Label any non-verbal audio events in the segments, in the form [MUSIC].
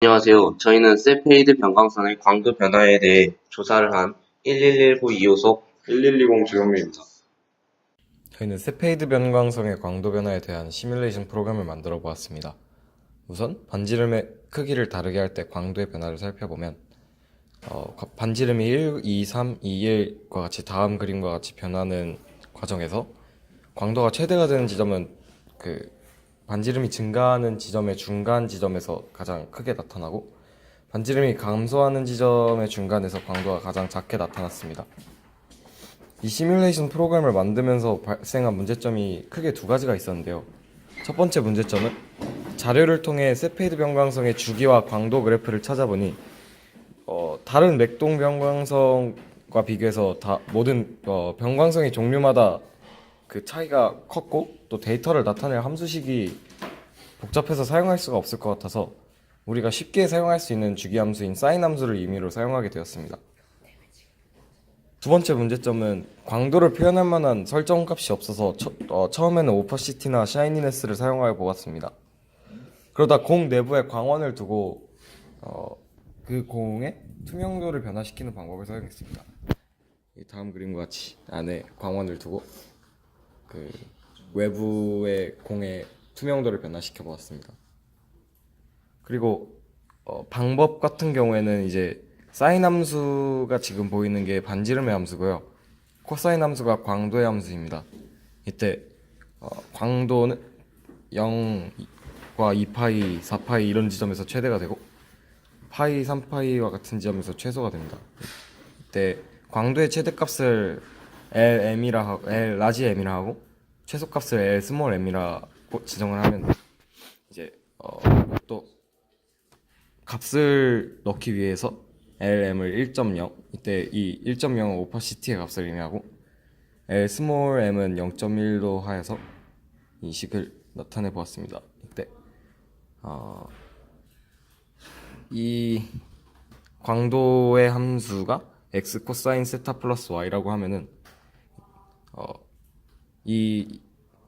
안녕하세요. 저희는 세페이드 변광선의 광도 변화에 대해 조사를 한 1119 2호속 1120 주영민입니다. 저희는 세페이드 변광성의 광도 변화에 대한 시뮬레이션 프로그램을 만들어 보았습니다. 우선 반지름의 크기를 다르게 할 때 광도의 변화를 살펴보면 어, 과- 반지름이 1, 2, 3, 2, 1과 같이 다음 그림과 같이 변하는 과정에서 광도가 최대가 되는 지점은 그 반지름이 증가하는 지점의 중간 지점에서 가장 크게 나타나고 반지름이 감소하는 지점의 중간에서 광도가 가장 작게 나타났습니다. 이 시뮬레이션 프로그램을 만들면서 발생한 문제점이 크게 두 가지가 있었는데요. 첫 번째 문제점은 자료를 통해 세페이드 변광성의 주기와 광도 그래프를 찾아보니 어, 다른 맥동 변광성과 비교해서 다 모든 어, 변광성의 종류마다 그 차이가 컸고 또 데이터를 나타낼 함수식이 복잡해서 사용할 수가 없을 것 같아서 우리가 쉽게 사용할 수 있는 주기 함수인 사인 함수를 임의로 사용하게 되었습니다. 두 번째 문제점은 광도를 표현할 만한 설정 값이 없어서 처, 어, 처음에는 오퍼시티나 샤이니네스를 사용하여 보았습니다. 그러다 공 내부에 광원을 두고 어, 그 공의 투명도를 변화시키는 방법을 사용했습니다. 이 다음 그림과 같이 안에 광원을 두고 그 외부의 공의 투명도를 변화시켜 보았습니다. 그리고 어, 방법 같은 경우에는 이제 사인 함수가 지금 보이는 게 반지름의 함수고요. 코사인 함수가 광도의 함수입니다. 이때 어, 광도는 0과 2파이, 4파이 이런 지점에서 최대가 되고 파이, 3파이와 같은 지점에서 최소가 됩니다. 이때 광도의 최대값을 LM이라 하고 L 라지 M이라 하고 최소값을 L 스몰 M이라고 지정을 하면 이제 어, 또 값을 넣기 위해서 LM을 1.0 이때 이 1.0은 오퍼시티의 값을 의미하고 L 스몰 m은 0.1로 하여서 이 식을 나타내 보았습니다. 이때 어, 이 광도의 함수가 x 코사인 세타 플러스 y라고 하면은 어, 이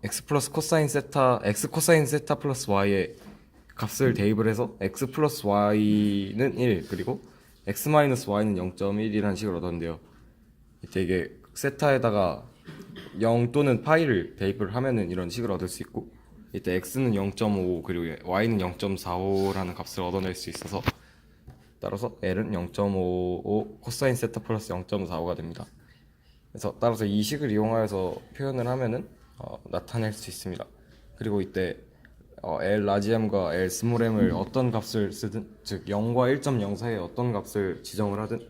x 플러스 코사인 세타 x 코사인 세타 플러스 y의 값을 대입을 해서 x 플러스 y는 1 그리고 x 마이너스 y는 0.1이라는 식을 얻었는데요. 이때 이게 세타에다가 0 또는 파이를 대입을 하면은 이런 식을 얻을 수 있고 이때 x는 0.5 그리고 y는 0.45라는 값을 얻어낼 수 있어서 따라서 l은 0.55 코사인 세타 플러스 0.45가 됩니다. 그래서 따라서 이 식을 이용하여서 표현을 하면은 어, 나타낼 수 있습니다. 그리고 이때 어, L 라지 M과 L 스몰 M을 어떤 값을 쓰든 즉 0과 1.0 사이에 어떤 값을 지정을 하든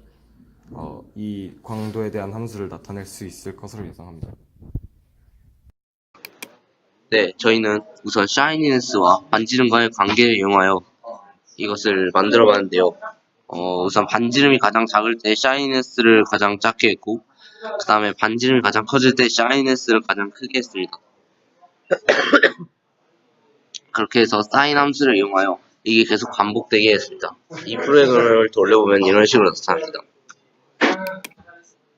어, 이 광도에 대한 함수를 나타낼 수 있을 것으로 예상합니다. 네, 저희는 우선 샤이니네스와 반지름과의 관계를 이용하여 이것을 만들어 봤는데요. 어, 우선 반지름이 가장 작을 때 샤이니네스를 가장 작게 했고 그 다음에 반지름이 가장 커질 때 샤이니네스를 가장 크게 했습니다. [COUGHS] 그렇게 해서 사인 함수를 이용하여 이게 계속 반복되게 했습니다. 이 프로그램을 돌려보면 이런 식으로 나타납니다.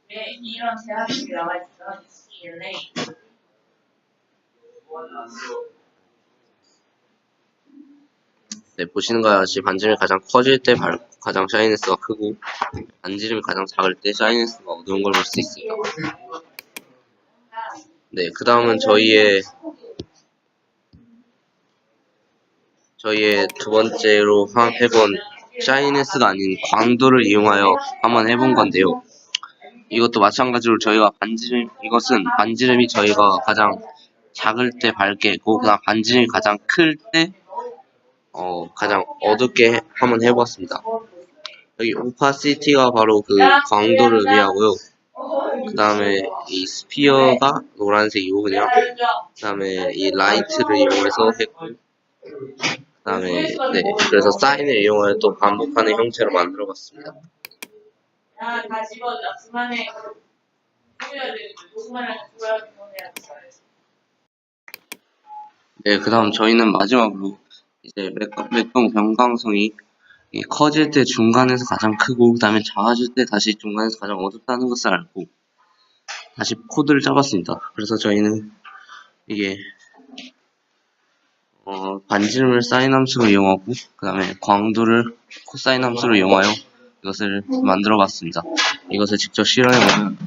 네, 이런 제한이 나와 있어. ELA. 네, 보시는 것과 같이 반지름이 가장 커질 때 발- 가장 샤이니스가 크고 반지름이 가장 작을 때 샤이니스가 어두운 걸 볼 수 있습니다. 네, 그 다음은 저희의 저희의 두 번째로 한- 해본 샤이니스가 아닌 광도를 이용하여 한번 해본 건데요. 이것도 마찬가지로 저희가 반지름 이것은 반지름이 저희가 가장 작을 때 밝게 했고 그다음 반지름이 가장 클 때 어, 가장 어둡게 한번 해보았습니다. 여기 오파시티가 바로 그 광도를 의미하고요. 그 다음에 이 스피어가 노란색이고 그냥 그 다음에 이 라이트를 이용해서 했고 그 다음에 네 그래서 사인을 이용하여 또 반복하는 형태로 만들어 봤습니다. 야, 다 집어줘. 그만해. 해야 돼. 그만해. 그만해. 네, 그 다음 저희는 마지막으로 이제 맥- 맥동 변광성이 이 커질 때 중간에서 가장 크고 그 다음에 작아질 때 다시 중간에서 가장 어둡다는 것을 알고 다시 코드를 짜봤습니다. 그래서 저희는 이게 어, 반지름을 사인 함수로 이용하고 그 다음에 광도를 코사인 함수로 이용하여 이것을 만들어 봤습니다. 이것을 직접 실현해 보면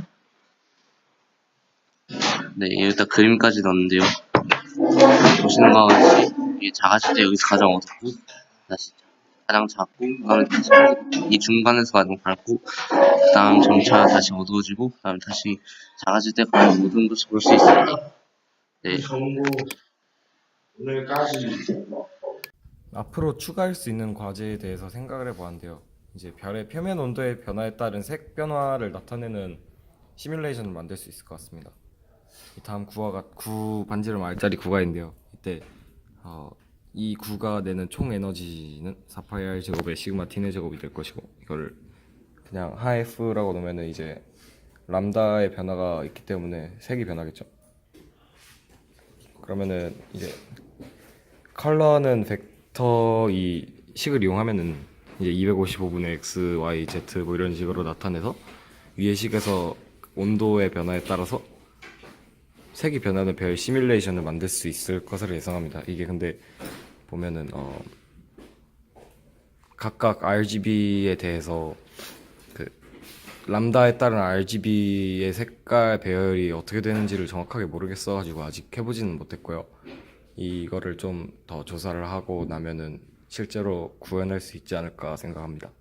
네 여기다 그림까지 넣었는데요. 보시는 바와 같이 이게 작아질 때 여기서 가장 어둡고 다시 가장 작고 그 다음에 다시 이 중간에서 가장 밝고 그 다음 점차 다시 어두워지고 그 다음에 다시 작아질 때 가장 어두운 것을 볼 수 있습니다. 네. 앞으로 추가할 수 있는 과제에 대해서 생각을 해보았는데요. 이제 별의 표면 온도의 변화에 따른 색 변화를 나타내는 시뮬레이션을 만들 수 있을 것 같습니다. 이 다음 구화가 구 반지름 R짜리 구가 있는데요. 이때 어, 이 구가 내는 총 에너지는 4파이 R 제곱의 시그마 T의 제곱이 될 것이고 이거를 그냥 하F라고 놓으면은 이제 람다의 변화가 있기 때문에 색이 변하겠죠. 그러면은 이제 컬러는 벡터 이 식을 이용하면은 이제 255분의 x, y, z 뭐 이런 식으로 나타내서 위의 식에서 온도의 변화에 따라서 색이 변하는 별 시뮬레이션을 만들 수 있을 것으로 예상합니다. 이게 근데 보면은 어 각각 RGB에 대해서 그 람다에 따른 RGB의 색깔 배열이 어떻게 되는지를 정확하게 모르겠어가지고 아직 해보지는 못했고요. 이거를 좀 더 조사를 하고 나면은 실제로 구현할 수 있지 않을까 생각합니다.